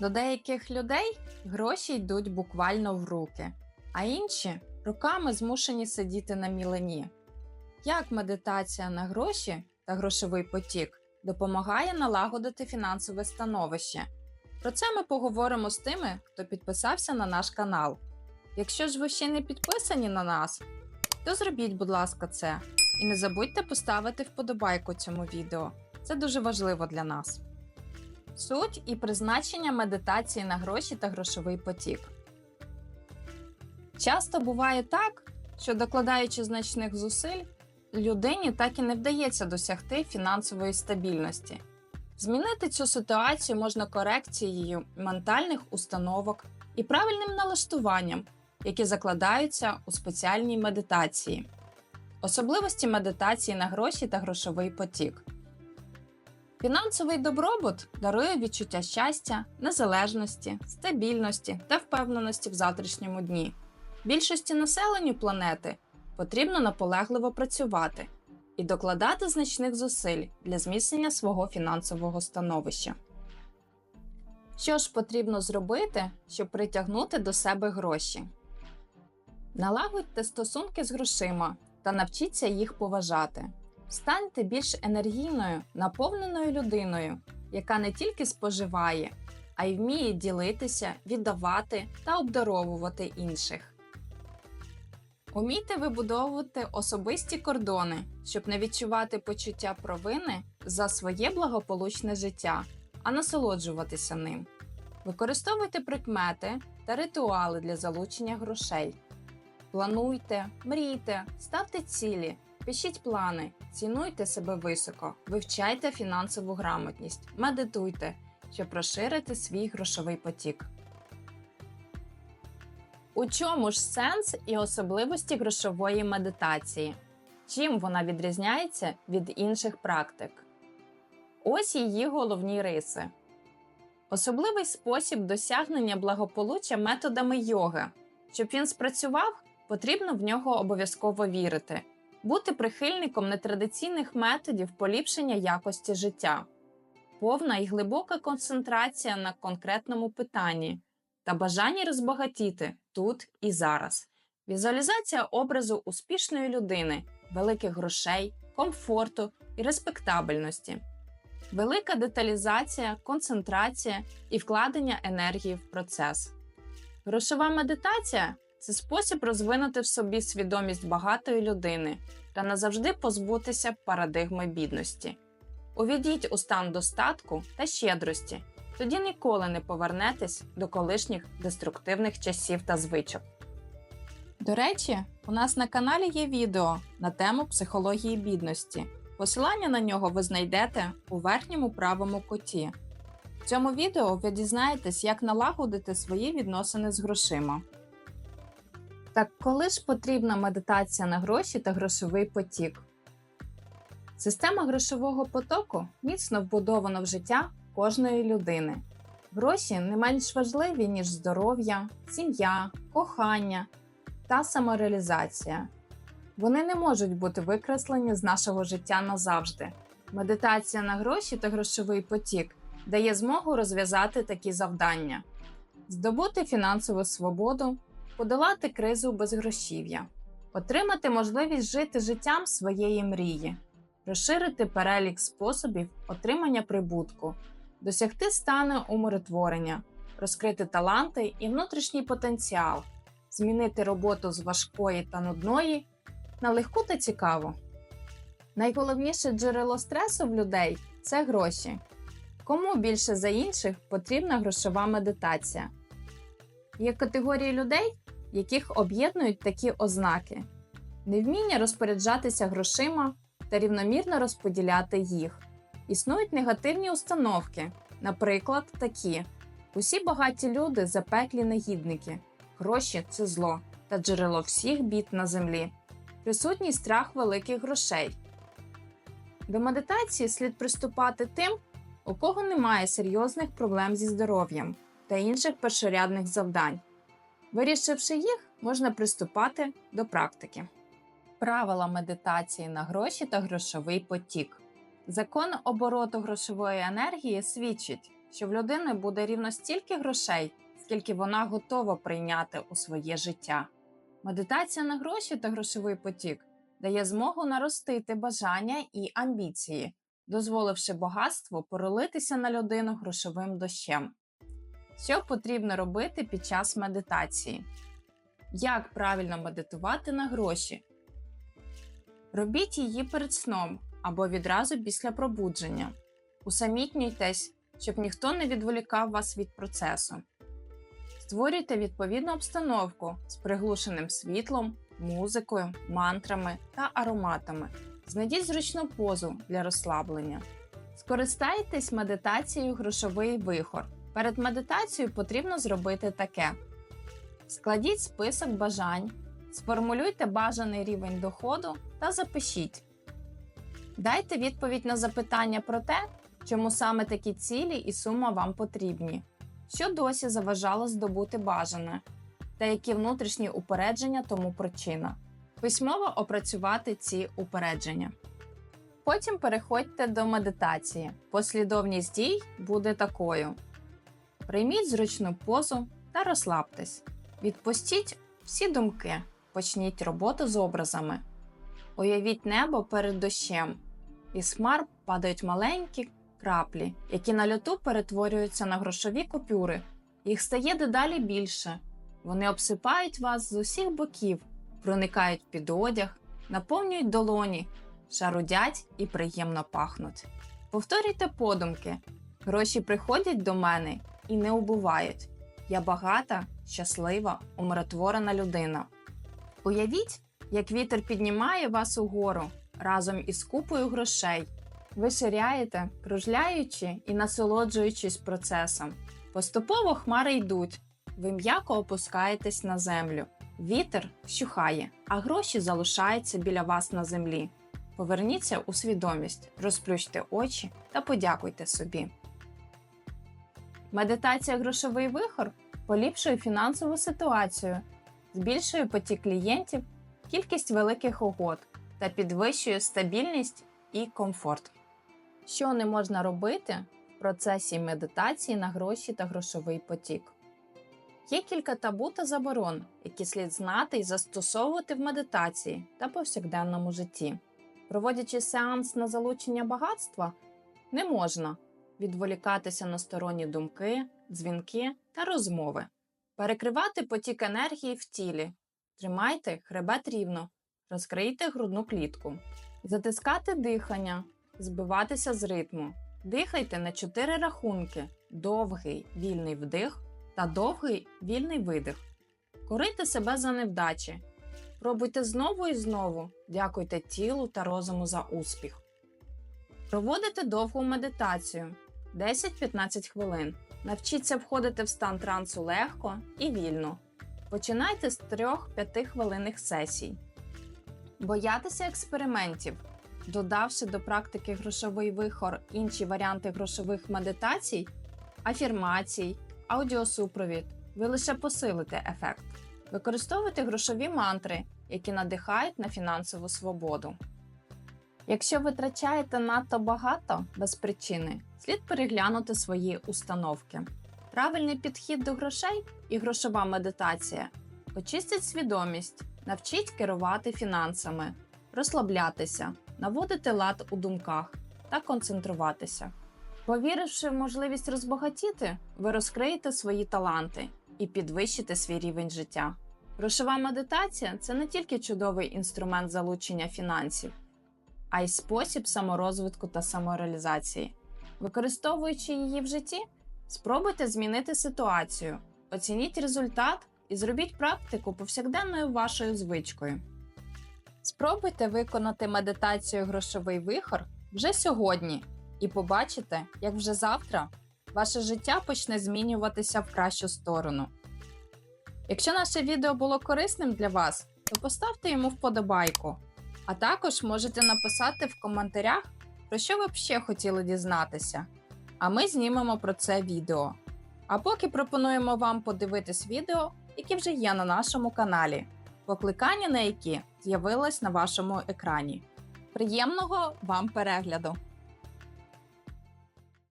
До деяких людей гроші йдуть буквально в руки, а інші руками змушені сидіти на мілені. Як медитація на гроші та грошовий потік допомагає налагодити фінансове становище? Про це ми поговоримо з тими, хто підписався на наш канал. Якщо ж ви ще не підписані на нас, то зробіть, будь ласка, це. І не забудьте поставити вподобайку цьому відео. Це дуже важливо для нас. Суть і призначення медитації на гроші та грошовий потік. Часто буває так, що докладаючи значних зусиль, людині так і не вдається досягти фінансової стабільності. Змінити цю ситуацію можна корекцією ментальних установок і правильним налаштуванням, які закладаються у спеціальній медитації. Особливості медитації на гроші та грошовий потік. Фінансовий добробут дарує відчуття щастя, незалежності, стабільності та впевненості в завтрашньому дні. Більшості населенню планети потрібно наполегливо працювати і докладати значних зусиль для зміцнення свого фінансового становища. Що ж потрібно зробити, щоб притягнути до себе гроші? Налагодьте стосунки з грошима та навчіться їх поважати. Станьте більш енергійною, наповненою людиною, яка не тільки споживає, а й вміє ділитися, віддавати та обдаровувати інших. Умійте вибудовувати особисті кордони, щоб не відчувати почуття провини за своє благополучне життя, а насолоджуватися ним. Використовуйте прикмети та ритуали для залучення грошей. Плануйте, мрійте, ставте цілі, пишіть плани, цінуйте себе високо, вивчайте фінансову грамотність, медитуйте, щоб розширити свій грошовий потік. У чому ж сенс і особливості грошової медитації? Чим вона відрізняється від інших практик? Ось її головні риси. Особливий спосіб досягнення благополуччя методами йоги. Щоб він спрацював, потрібно в нього обов'язково вірити, бути прихильником нетрадиційних методів поліпшення якості життя, повна і глибока концентрація на конкретному питанні та бажання розбагатіти тут і зараз, візуалізація образу успішної людини, великих грошей, комфорту і респектабельності, велика деталізація, концентрація і вкладення енергії в процес. Грошова медитація це спосіб розвинути в собі свідомість багатої людини та назавжди позбутися парадигми бідності. Увійдіть у стан достатку та щедрості, тоді ніколи не повернетесь до колишніх деструктивних часів та звичок. До речі, у нас на каналі є відео на тему психології бідності. Посилання на нього ви знайдете у верхньому правому куті. В цьому відео ви дізнаєтесь, як налагодити свої відносини з грошима. Так коли ж потрібна медитація на гроші та грошовий потік? Система грошового потоку міцно вбудована в життя кожної людини. Гроші не менш важливі, ніж здоров'я, сім'я, кохання та самореалізація. Вони не можуть бути викреслені з нашого життя назавжди. Медитація на гроші та грошовий потік дає змогу розв'язати такі завдання: здобути фінансову свободу, подолати кризу безгрошів'я, отримати можливість жити життям своєї мрії, розширити перелік способів отримання прибутку, досягти стану умиротворення, розкрити таланти і внутрішній потенціал, змінити роботу з важкої та нудної на легку та цікаву. Найголовніше джерело стресу в людей це гроші. Кому більше за інших потрібна грошова медитація? Є категорії людей, яких об'єднують такі ознаки: невміння розпоряджатися грошима та рівномірно розподіляти їх. Існують негативні установки, наприклад, такі: усі багаті люди запеклі негідники, гроші це зло та джерело всіх бід на землі, присутній страх великих грошей. До медитації слід приступати тим, у кого немає серйозних проблем зі здоров'ям та інших першорядних завдань. Вирішивши їх, можна приступати до практики. Правила медитації на гроші та грошовий потік. Закон обороту грошової енергії свідчить, що в людини буде рівно стільки грошей, скільки вона готова прийняти у своє життя. Медитація на гроші та грошовий потік дає змогу наростити бажання і амбіції, дозволивши багатству поролитися на людину грошовим дощем. Що потрібно робити під час медитації? Як правильно медитувати на гроші? Робіть її перед сном або відразу після пробудження. Усамітнюйтесь, щоб ніхто не відволікав вас від процесу. Створюйте відповідну обстановку з приглушеним світлом, музикою, мантрами та ароматами. Знайдіть зручну позу для розслаблення. Скористайтесь медитацією грошовий вихор. Перед медитацією потрібно зробити таке: складіть список бажань, сформулюйте бажаний рівень доходу та запишіть. Дайте відповідь на запитання про те, чому саме такі цілі і сума вам потрібні, що досі заважало здобути бажане, та які внутрішні упередження тому причина. Письмово опрацювати ці упередження. Потім переходьте до медитації. Послідовність дій буде такою: прийміть зручну позу та розслабтесь. Відпустіть всі думки, почніть роботу з образами. Уявіть небо перед дощем. Із хмар падають маленькі краплі, які на льоту перетворюються на грошові купюри. Їх стає дедалі більше. Вони обсипають вас з усіх боків, проникають під одяг, наповнюють долоні, шарудять і приємно пахнуть. Повторюйте подумки: гроші приходять до мене і не убувають. Я багата, щаслива, умиротворена людина. Уявіть, як вітер піднімає вас угору разом із купою грошей. Ви ширяєте, кружляючи і насолоджуючись процесом. Поступово хмари йдуть, ви м'яко опускаєтесь на землю. Вітер вщухає, а гроші залишаються біля вас на землі. Поверніться у свідомість, розплющте очі та подякуйте собі. Медитація грошовий вихор поліпшує фінансову ситуацію, збільшує потік клієнтів, кількість великих угод та підвищує стабільність і комфорт. Що не можна робити в процесі медитації на гроші та грошовий потік? Є кілька табу та заборон, які слід знати і застосовувати в медитації та повсякденному житті. Проводячи сеанс на залучення багатства, не можна відволікатися на сторонні думки, дзвінки та розмови, перекривати потік енергії в тілі, тримайте хребет рівно, розкрийте грудну клітку, затискати дихання, збиватися з ритму, дихайте на 4 рахунки, довгий вільний вдих та довгий вільний видих. Корийте себе за невдачі. Пробуйте знову і знову, дякуйте тілу та розуму за успіх. Проводите довгу медитацію 10-15 хвилин. Навчіться входити в стан трансу легко і вільно. Починайте з 3-5 хвилинних сесій. Боятися експериментів. Додавши до практики грошовий вихор інші варіанти грошових медитацій, афірмацій, аудіосупровід, ви лише посилите ефект. Використовуйте грошові мантри, які надихають на фінансову свободу. Якщо витрачаєте надто багато без причини, слід переглянути свої установки. Правильний підхід до грошей і грошова медитація очистять свідомість, навчіть керувати фінансами, розслаблятися, наводити лад у думках та концентруватися. Повіривши в можливість розбагатіти, ви розкриєте свої таланти і підвищите свій рівень життя. Грошова медитація це не тільки чудовий інструмент залучення фінансів, а й спосіб саморозвитку та самореалізації. Використовуючи її в житті, спробуйте змінити ситуацію, оцініть результат і зробіть практику повсякденною вашою звичкою. Спробуйте виконати медитацію грошовий вихор вже сьогодні і побачите, як вже завтра ваше життя почне змінюватися в кращу сторону. Якщо наше відео було корисним для вас, то поставте йому вподобайку, а також можете написати в коментарях, про що ви б ще хотіли дізнатися. А ми знімемо про це відео. А поки пропонуємо вам подивитись відео, які вже є на нашому каналі, покликання на які з'явилось на вашому екрані. Приємного вам перегляду!